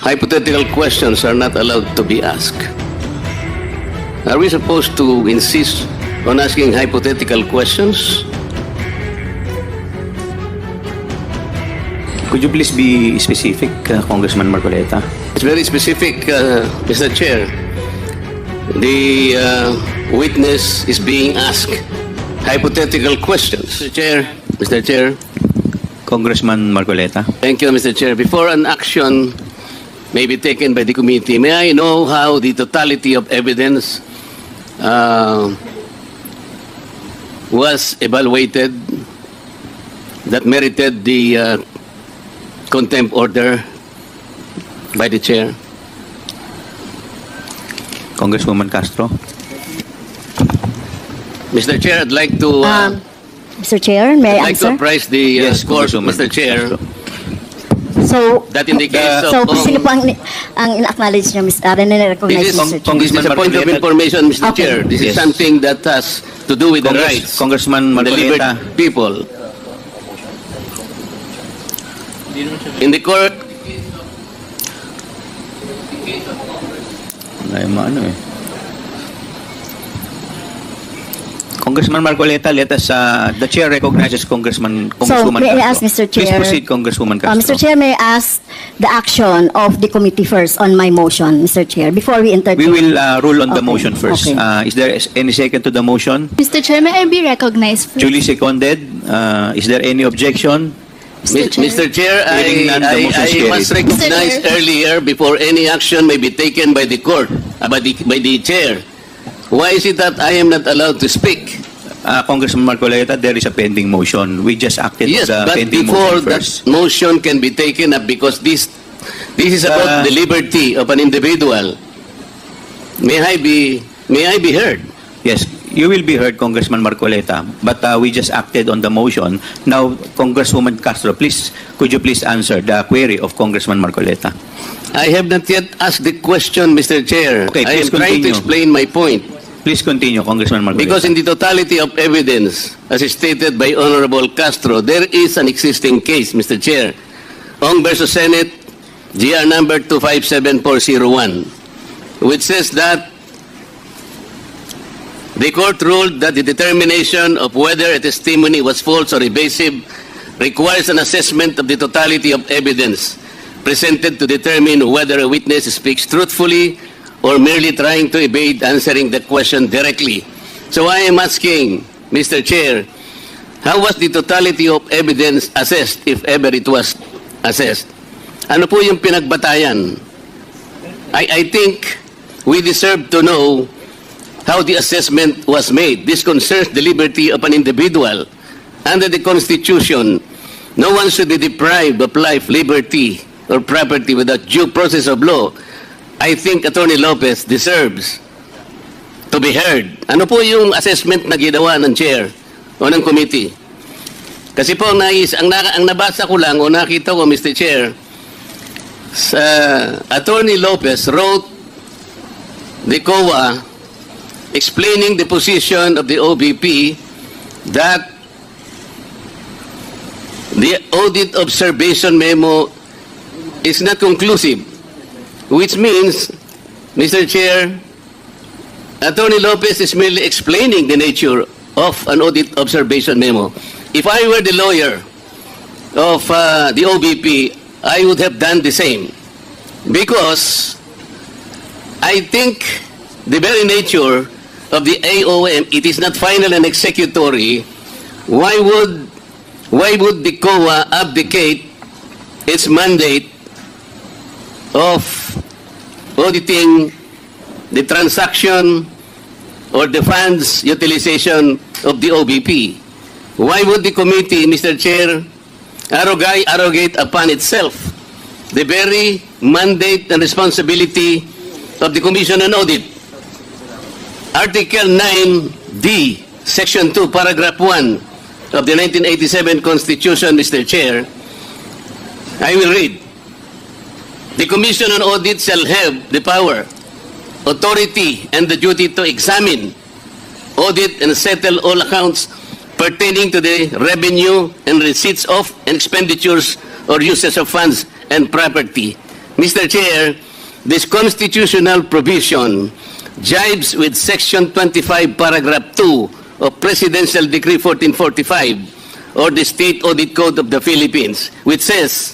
hypothetical questions are not allowed to be asked. Are we supposed to insist on asking hypothetical questions? Could you please be specific, uh, Congressman Marcoleta? It's very specific, uh, Mr. Chair. The uh, witness is being asked hypothetical questions. Mr. Chair, Mr. Chair, Congressman Marcoleta. thank you, Mr. Chair. Before an action may be taken by the committee, may I know how the totality of evidence uh, was evaluated that merited the uh, contempt order by the chair? Congresswoman Castro. Mr. Chair, I'd like to uh, Um, Mr. Chair, may I I'd like to answer? apprise the uh, court, Mr. Chair, Castro. So, that in the case so of... kung sino po ang, ang in-acknowledge niyo, Mr. Uh, This recognize is, Mr. Chair? this is a point of Marcoleta. information, Mr. Okay. Chair. This is Yes. something that has to do with the Congress- rights Congressman of the Marcoleta. liberty people. In the court, Ay, maano eh. Congressman Marcoleta, let us, uh, the chair recognizes Congressman, So, Congresswoman may I Castro. ask, Mr. Please Chair? proceed, Congresswoman Uh, Castro. Mr. Chair, may I ask the action of the committee first on my motion, Mr. Chair, before we entertain? We will uh, rule on the Okay, motion first. okay. Uh, is there any second to the motion? Mr. Chair, may I be recognized? please? Duly seconded. Uh, is there any objection? Mr. Chair. Mr. Chair, Hearing I, none, the I, motion is I must carried. recognize Mr. Chair. earlier before any action may be taken by the court, uh, by the, by the chair. Why is it that I am not allowed to speak? Uh, Congressman Marcoleta, there is a pending motion. We just acted Yes, on the but pending before motion that first. motion can be taken up because this this is about Uh, the liberty of an individual. May I be may I be heard? Yes, you will be heard, Congressman Marcoleta, but uh, we just acted on the motion. Now, Congresswoman Castro, please, could you please answer the query of Congressman Marcoleta? I have not yet asked the question, Mr. Chair. Okay, I am please trying to continue. explain my point. Please continue, Congressman Marcoleta. Because in the totality of evidence, as stated by Honorable Castro, there is an existing case, Mr. Chair. Ong versus Senate, GR number 257401, which says that the court ruled that the determination of whether a testimony was false or evasive requires an assessment of the totality of evidence presented to determine whether a witness speaks truthfully or merely trying to evade answering the question directly. So I am asking, Mr. Chair, how was the totality of evidence assessed, if ever it was assessed? Ano po yung pinagbatayan? I, I think we deserve to know how the assessment was made. This concerns the liberty of an individual. Under the Constitution, no one should be deprived of life, liberty, or property without due process of law. I think Attorney Lopez deserves to be heard. Ano po yung assessment na ginawa ng chair o ng committee? Kasi po, nais, ang, na, ang nabasa ko lang o nakita ko, Mr. Chair, sa Attorney Lopez wrote the COA explaining the position of the OBP that the audit observation memo is not conclusive, which means, Mr. Chair, Attorney Lopez is merely explaining the nature of an audit observation memo. If I were the lawyer of uh, the OBP, I would have done the same. Because I think the very nature of the AOM, it is not final and executory. Why would why would the COA abdicate its mandate of auditing the transaction or the funds utilization of the OBP? Why would the committee, Mr. Chair, arrogate, arrogate upon itself the very mandate and responsibility of the Commission on Audit? Article 9D, Section 2, Paragraph 1 of the 1987 Constitution, Mr. Chair, I will read. The Commission on Audit shall have the power, authority, and the duty to examine, audit, and settle all accounts pertaining to the revenue and receipts of and expenditures or uses of funds and property Mr. Chair, this constitutional provision jibes with Section 25, Paragraph 2 of Presidential Decree 1445 or the State Audit Code of the Philippines, which says,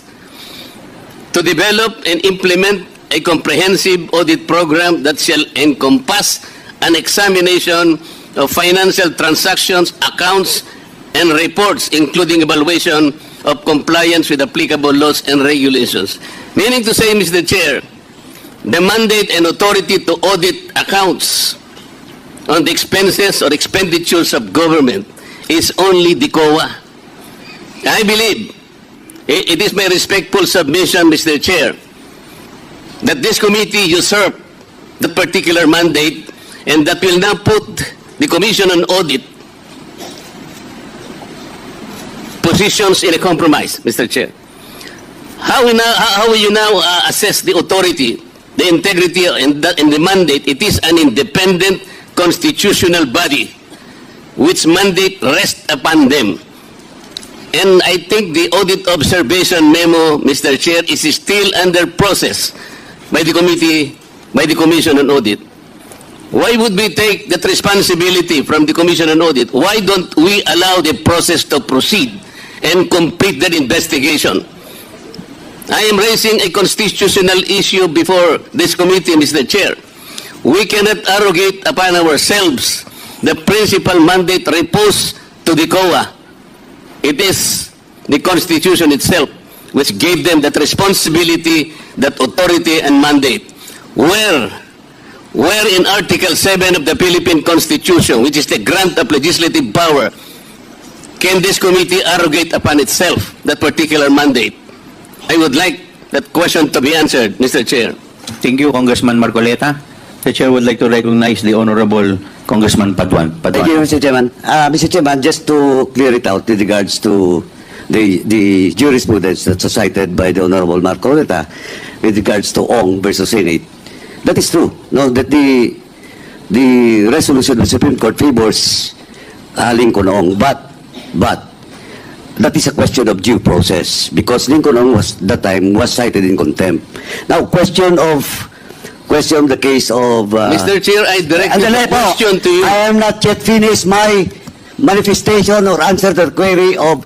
to develop and implement a comprehensive audit program that shall encompass an examination of financial transactions, accounts, and reports, including evaluation of compliance with applicable laws and regulations. Meaning to say, Mr. Chair, the mandate and authority to audit accounts on the expenses or expenditures of government is only the COA. I believe It is my respectful submission, Mr. Chair, that this committee usurp the particular mandate and that will now put the Commission on Audit positions in a compromise, Mr. Chair. How, we now, how, will you now uh, assess the authority, the integrity, and, that, and the mandate? It is an independent constitutional body which mandate rests upon them. And I think the audit observation memo, Mr. Chair, is still under process by the committee, by the Commission on Audit. Why would we take that responsibility from the Commission on Audit? Why don't we allow the process to proceed and complete that investigation? I am raising a constitutional issue before this committee, Mr. Chair. We cannot arrogate upon ourselves the principal mandate reposed to the COA. It is the Constitution itself which gave them that responsibility, that authority and mandate. Where, where in Article 7 of the Philippine Constitution, which is the grant of legislative power, can this committee arrogate upon itself that particular mandate? I would like that question to be answered, Mr. Chair. Thank you, Congressman Marcoleta. The chair would like to recognize the Honorable Congressman Paduan. Thank you, Paduan. Mr. Chairman. Uh, Mr. Chairman, just to clear it out with regards to the, the jurisprudence that's cited by the Honorable Marco Reta with regards to Ong versus Senate, that is true. No, that the the resolution of the Supreme Court favors uh, Lincoln Ong, but but that is a question of due process because Lincoln Ong was that time was cited in contempt. Now, question of question of the case of uh, Mr. Chair, I direct Andali the po. question to you. I am not yet finished my manifestation or answer the query of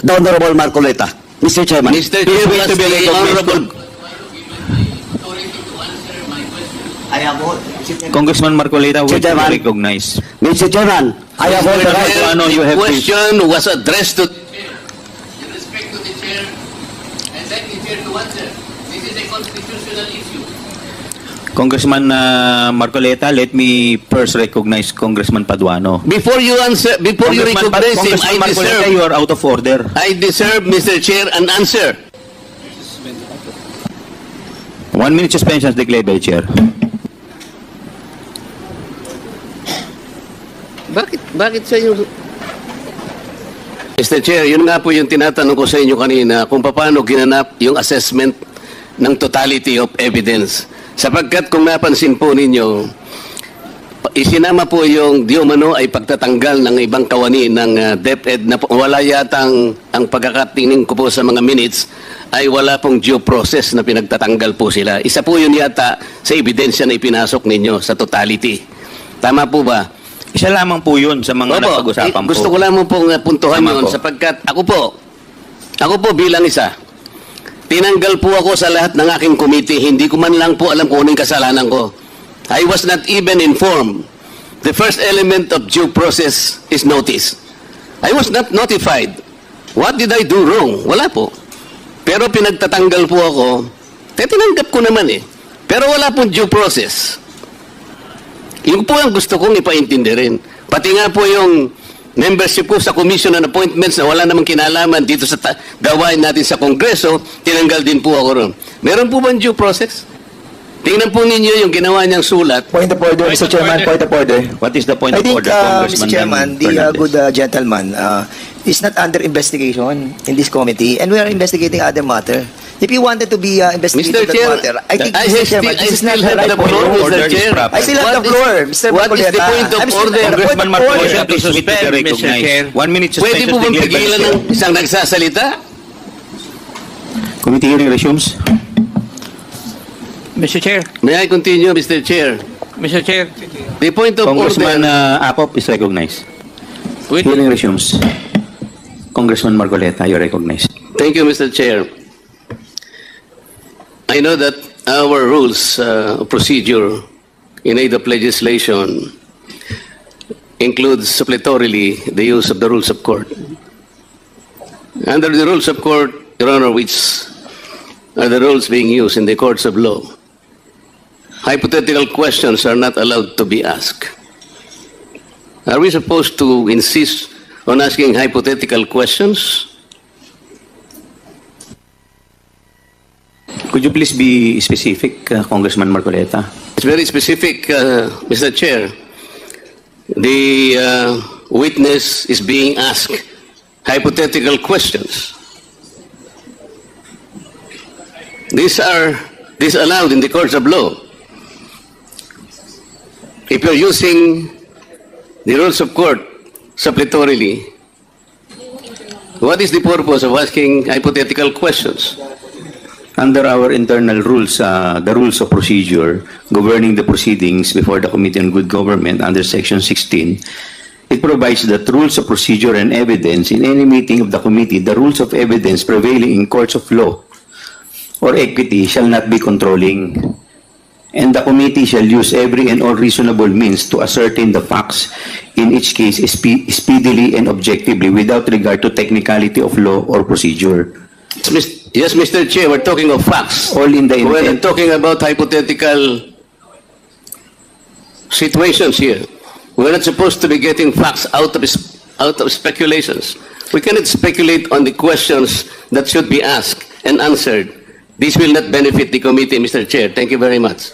the Honorable Marcoleta. Mr. Chairman. Mr. Please Chair, wait was to be the recognized. Honorable I have all, Congressman Marcoleta Mr. will be Chairman. recognized. Mr. Chairman, I have all the Mr. right. Chair, Ano, you the have question was addressed to chair. In respect to the chair, I'd like the chair to answer. This is a constitutional issue. Congressman uh, Marcoleta, let me first recognize Congressman Paduano. Before you answer, before you recognize him, I Marcoleta, deserve, you are out of order. I deserve, Mr. Chair, an answer. One minute suspension is declared by Chair. Bakit, bakit sa inyo? Mr. Chair, yun nga po yung tinatanong ko sa inyo kanina kung paano ginanap yung assessment ng totality of evidence. Sapagkat kung napansin po ninyo, isinama po yung di umano ay pagtatanggal ng ibang kawani ng uh, DepEd na po- wala yatang ang pagkakatingin ko po sa mga minutes ay wala pong due process na pinagtatanggal po sila. Isa po yun yata sa ebidensya na ipinasok ninyo sa totality. Tama po ba? Isa lamang po yun sa mga Opo, napag-usapan eh, gusto po. ko lamang pong uh, puntuhan Tama yun po. sapagkat ako po, ako po bilang isa, tinanggal po ako sa lahat ng aking committee. Hindi ko man lang po alam kung anong kasalanan ko. I was not even informed. The first element of due process is notice. I was not notified. What did I do wrong? Wala po. Pero pinagtatanggal po ako, eh, tinanggap ko naman eh. Pero wala pong due process. Yung po ang gusto kong ipaintindi rin. Pati nga po yung membership ko sa Commission on Appointments na wala namang kinalaman dito sa gawain natin sa Kongreso, tinanggal din po ako ron. Meron po ba due process? Tingnan po ninyo yung ginawa niyang sulat. Point of order, Mr. Chairman, point of order. What is the point I of think, order, uh, Congressman Mr. Chairman, the uh, good uh, gentleman uh, is not under investigation in this committee, and we are investigating other matter. If you wanted to be uh, investigating Mr. Chair, matter, I think, I Mr. Chairman, this is not the right the point. floor, Order Mr. Chair. I still have the is- floor, Mr. What is the point of order? Congressman of wait to be recognized. One minute Pwede suspension po is bang pigilan Chair. ng isang nagsasalita? Committee hearing resumes. Mr. Chair. May I continue, Mr. Chair? Mr. Chair. The point of Congressman order... uh, Apop is recognized. Wait, Hearing resumes. Congressman Marcoleta, you're recognized. Thank you, Mr. Chair. I know that our rules uh, procedure in aid of legislation includes suppletorily the use of the rules of court. Under the rules of court, Your Honor, which are the rules being used in the courts of law, hypothetical questions are not allowed to be asked. Are we supposed to insist on asking hypothetical questions? Could you please be specific, uh, Congressman Marcoleta? It's very specific, uh, Mr. Chair. The uh, witness is being asked hypothetical questions. These are disallowed in the courts of law. If you're using the rules of court suppletorily, what is the purpose of asking hypothetical questions? Under our internal rules, uh, the rules of procedure governing the proceedings before the Committee on Good Government under Section 16, it provides that rules of procedure and evidence in any meeting of the committee, the rules of evidence prevailing in courts of law or equity shall not be controlling. And the committee shall use every and all reasonable means to ascertain the facts in each case spe- speedily and objectively without regard to technicality of law or procedure. Yes, Mr. Chair, we're talking of facts. All in the We're intent. talking about hypothetical situations here. We're not supposed to be getting facts out of, out of speculations. We cannot speculate on the questions that should be asked and answered. This will not benefit the committee, Mr. Chair. Thank you very much.